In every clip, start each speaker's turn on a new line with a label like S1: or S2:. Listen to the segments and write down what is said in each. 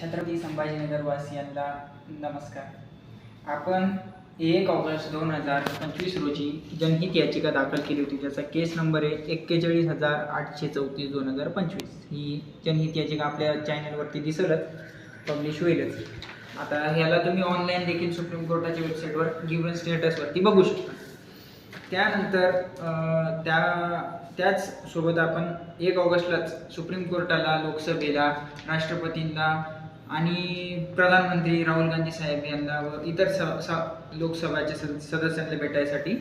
S1: छत्रपती संभाजीनगर वासियांना नमस्कार. आपण एक ऑगस्ट दोन हजार पंचवीस रोजी जनहित याचिका दाखल केली होती ज्याचा केस नंबर आहे एक्केचाळीस हजार आठशे चौतीस दोन हजार पंचवीस. ही जनहित याचिका आपल्या चॅनलवरती दिसलच पब्लिश होईलच. आता ह्याला तुम्ही ऑनलाईन देखील सुप्रीम कोर्टाच्या वेबसाईटवर गिव्हन स्टेटसवरती बघू शकता. त्यानंतर त्या त्याच सोबत आपण एक ऑगस्टलाच सुप्रीम कोर्टाला लोकसभेला राष्ट्रपतींना आणि प्रधानमंत्री राहुल गांधी साहेब यांना व इतर स स लोकसभाच्या सद सदस्यांना भेटायसाठी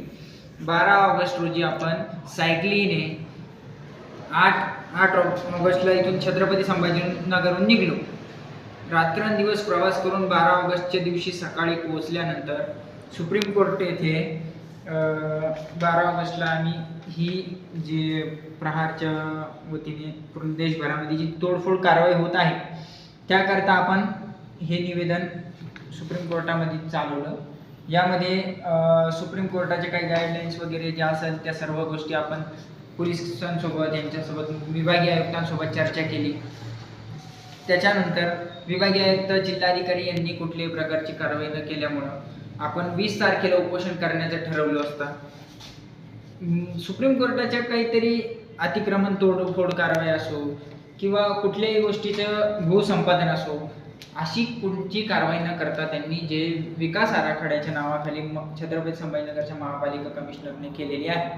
S1: बारा ऑगस्ट रोजी आपण सायकलीने आठ आठ ऑगस्टला इथून छत्रपती संभाजीनगरहून निघलो. रात्रंदिवस प्रवास करून बारा ऑगस्टच्या दिवशी सकाळी पोहोचल्यानंतर सुप्रीम कोर्ट येथे बारा ऑगस्टला आम्ही ही जी प्रहारच्या वतीने पूर्ण देशभरामध्ये जी तोडफोड कारवाई होत आहे त्याकरता आपण हे निवेदन सुप्रीम कोर्टामध्ये चालवलं. यामध्ये सुप्रीम कोर्टाचे काही गाईडलाईन्स वगैरे ज्या असेल त्या सर्व गोष्टी आपण पोलिसांसोबत यांच्यासोबत विभागीय आयुक्तांसोबत चर्चा केली. त्याच्यानंतर विभागीय आयुक्त जिल्हाधिकारी यांनी कुठल्याही प्रकारची कारवाई न केल्यामुळं आपण वीस तारखेला उपोषण करण्याचं ठरवलं असतं. सुप्रीम कोर्टाच्या काहीतरी अतिक्रमण तोडफोड कारवाई असो किंवा कुठल्याही गोष्टीचं भूसंपादन असो अशी कोणती कारवाई न करता त्यांनी जे विकास आराखड्याच्या नावाखाली म- छत्रपती संभाजीनगरच्या महापालिका कमिशनरने केलेली आहे.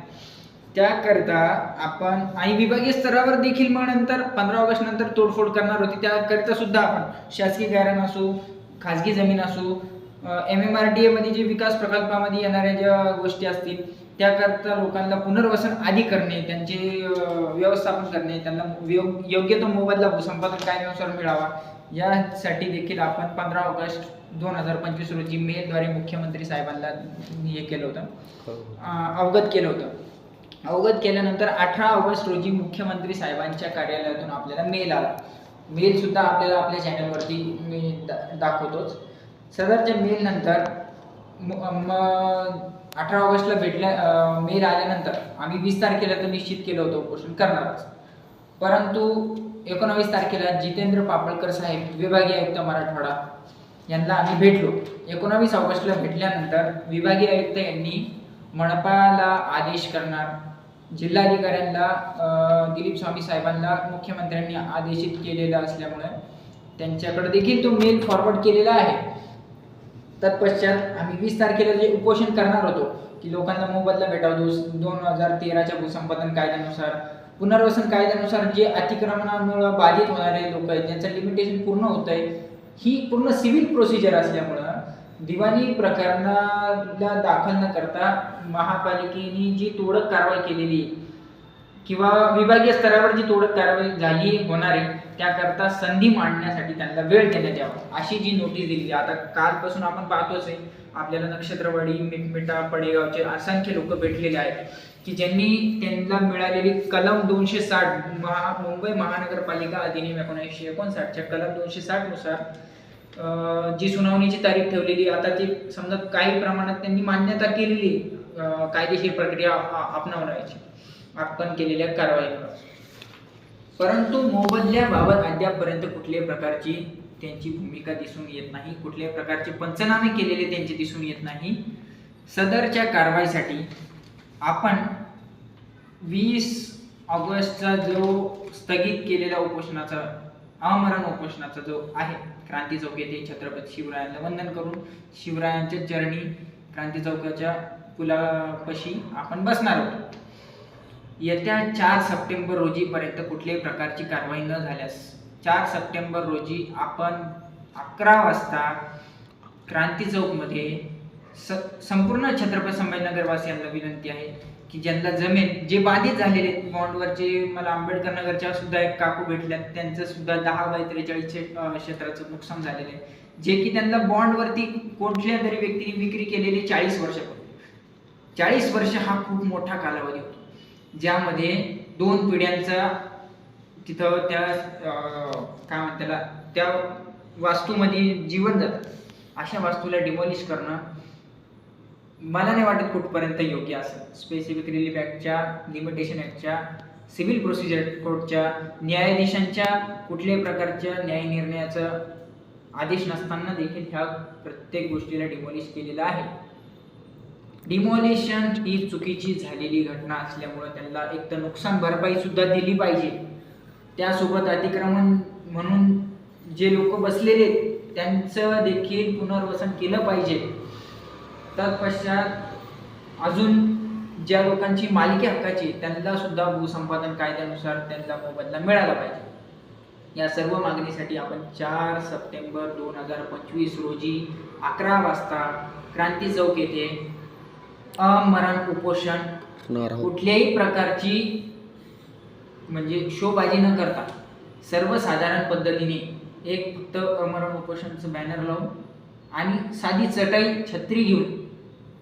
S1: त्याकरता आपण आणि विभागीय स्तरावर देखील मग नंतर पंधरा ऑगस्ट नंतर तोडफोड करणार होती त्याकरिता सुद्धा आपण शासकीय गायरान असो खाजगी जमीन असो एम एम आर डी एमध्ये जे विकास प्रकल्पामध्ये येणाऱ्या ज्या गोष्टी असतील त्याकरता लोकांना पुनर्वसन आधी करणे त्यांचे व्यवस्थापन करणे त्यांना योग्य तो मोबदला भूसंपादन कायद्यानुसार मिळावा. यासाठी देखील आपण पंधरा ऑगस्ट दोन हजार पंचवीस रोजी मेलद्वारे मुख्यमंत्री साहेबांना हे केलं होतं. अं, अवगत केलं होतं. अवगत केल्यानंतर अठरा ऑगस्ट रोजी मुख्यमंत्री साहेबांच्या कार्यालयातून आपल्याला मेल आला. मेल सुद्धा आपल्याला आपल्या चॅनलवरती मी दा- दाखवतोच. सदरच्या मेल नंतर अठरा ऑगस्टला भेटल्या मेल आल्यानंतर आम्ही वीस तारखेला तर निश्चित केलं होतं उपोषण करणारच. परंतु एकोणावीस तारखेला जितेंद्र पापळकर साहेब विभागीय आयुक्त मराठवाडा यांना आम्ही भेटलो. एकोणावीस ऑगस्टला भेटल्यानंतर विभागीय आयुक्त यांनी मनपाला आदेश करणार जिल्हाधिकाऱ्यांना दिलीप स्वामी साहेबांना मुख्यमंत्र्यांनी आदेशित केलेलं असल्यामुळे त्यांच्याकडे देखील तो मेल फॉरवर्ड केलेला आहे. तत्पश्चात आम्ही वीस तारखेला जे उपोषण करणार होतो की लोकांना मोबदला भेटावा दोन हजार तेराच्या भूसंपादन कायद्यानुसार पुनर्वसन कायद्यानुसार जे अतिक्रमणामुळं बाधित होणारे लोक आहेत ज्यांचं लिमिटेशन पूर्ण होत आहे ही पूर्ण सिव्हिल प्रोसिजर असल्यामुळं दिवाणी प्रकरणाला दाखल न करता महापालिकेने जी तोडक कारवाई केलेली आहे, किंवा विभागीय स्तरावर जी तोडक कारवाई झाली होणार आहे त्याकरता संधी मांडण्यासाठी त्यांना वेळ देण्यात यावा अशी जी नोटीस दिली आता कालपासून आपण पाहतोच आहे आपल्याला नक्षत्रवाडी मिटमिटा पडेगावचे असंख्य लोक भेटलेले आहेत की ज्यांनी त्यांना मिळालेली कलम दोनशे साठ महा मुंबई महानगरपालिका अधिनियम एकोणीसशे एकोणसाठच्या कलम दोनशे साठनुसार जी सुनावणीची तारीख ठेवलेली आता ती समजा काही प्रमाणात त्यांनी मान्यता केलेली आहे, कायदेशीर प्रक्रिया आ- अपनावण्याची आपण केलेल्या कारवाईमुळे परंतु मोबदल्याबाबत अद्यापपर्यंत कुठल्याही प्रकारची त्यांची भूमिका दिसून येत नाही. कुठल्याही प्रकारचे पंचनामे केलेले त्यांचे दिसून येत नाही. सदरच्या कारवाईसाठी आपण वीस ऑगस्टचा जो स्थगित केलेला उपोषणाचा आमरण उपोषणाचा जो आहे क्रांती चौक येथे छत्रपती शिवरायांना वंदन करून शिवरायांच्या चरणी क्रांती चौकाच्या पुलापाशी आपण बसणार आहोत. येत्या चार सप्टेंबर रोजीपर्यंत कुठल्याही प्रकारची कारवाई न झाल्यास चार सप्टेंबर रोजी आपण अकरा वाजता क्रांती चौकमध्ये स संपूर्ण छत्रपती संभाजीनगरवासियांना विनंती आहे की ज्यांना जमेल जे बाधित झालेले आहेत बॉन्डवरचे मला आंबेडकर नगरच्या सुद्धा एक काकू भेटल्यात त्यांचं सुद्धा दहा बाय त्रेचाळीसशे क्षेत्राचं नुकसान झालेलं आहे. जे की त्यांना बॉन्डवरती कुठल्या तरी व्यक्तीने विक्री केलेली चाळीस वर्षापूर्वी. चाळीस वर्ष हा खूप मोठा कालावधी होतो. ज्यामध्ये दोन पिढ्यांचा तिथं त्या काय म्हणतात त्याला त्या वास्तूमध्ये जीवन जातं. अशा वास्तूला डिमॉलिश करणं मला नाही वाटत कुठपर्यंत योग्य असेल. स्पेसिफिक रिलीफ ॲक्टच्या लिमिटेशन ॲक्टच्या सिव्हिल प्रोसिजर कोर्टच्या न्यायाधीशांच्या कुठल्याही प्रकारच्या न्याय निर्णयाचं आदेश नसताना देखील ह्या प्रत्येक गोष्टीला डिमॉलिश केलेला आहे. डिमॉलिशन ही चुकीची झालेली घटना असल्यामुळं त्यांना एक तर नुकसान भरपाई सुद्धा दिली पाहिजे. त्यासोबत अतिक्रमण म्हणून जे लोक बसलेले त्यांचं देखील पुनर्वसन केलं पाहिजे. तत्पश्चात अजून ज्या लोकांची मालकी हक्काची त्यांना सुद्धा भूसंपादन कायद्यानुसार त्यांना मोबदला मिळाला पाहिजे. या सर्व मागणीसाठी आपण चार सप्टेंबर दोन हजार पंचवीस रोजी अकरा वाजता क्रांती चौक येथे अमरण उपोषण कुठल्याही प्रकारची म्हणजे शोबाजी न करता सर्वसाधारण पद्धतीने एक फक्त अमरण उपोषणचं बॅनर लावून आणि साधी चटाई छत्री घेऊन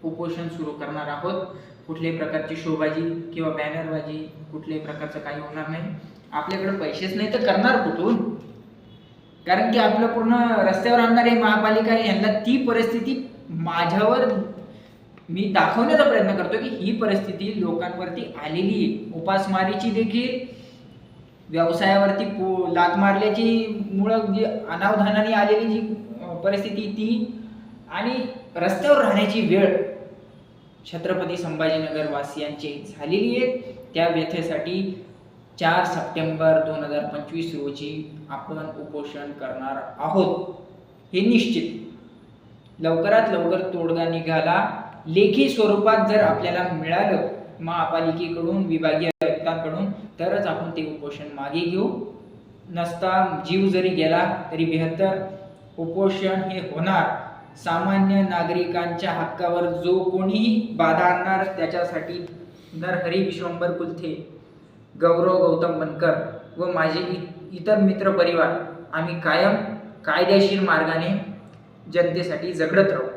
S1: उपोषण सुरू करणार आहोत. कुठल्याही प्रकारची शोबाजी किंवा बॅनरबाजी कुठल्याही प्रकारचं काही होणार नाही. आपल्याकडे पैसेच नाही तर करणार कुठून? कारण की आपलं पूर्ण रस्त्यावर आणणारे महापालिका आहे, यांना ती परिस्थिती माझ्यावर मी दाखवण्याचा प्रयत्न करतो की ही परिस्थिती लोकांवरती आलेली आहे. उपासमारीची देखील व्यवसायावरती पो लात मारल्याची मुळं जी अनावधानाने आलेली जी परिस्थिती ती आणि रस्त्यावर राहण्याची वेळ छत्रपती संभाजीनगर वासियांची झालेली आहे. त्या व्यथेसाठी चार सप्टेंबर दोन हजार पंचवीस रोजी आपण उपोषण करणार आहोत. हे निश्चित. लवकरात लवकर तोडगा निघाला. लेखी स्वरूपात जर आपल्याला मिळालं महापालिकेकडून विभागीय आयुक्तांकडून तरच आपण ते उपोषण मागे घेऊ. नसता जीव जरी गेला तरी बेहत्तर. उपोषण हे होणार. सामान्य नागरिकांच्या हक्कावर जो कोणीही बाधा आणणार त्याच्यासाठी नरहरी विश्वंभर कुलथे. गौरव गौतम बनकर व माझे इ- इतर मित्र परिवार. आम्ही कायम कायदेशीर मार्गाने जनतेसाठी झगडत राहू.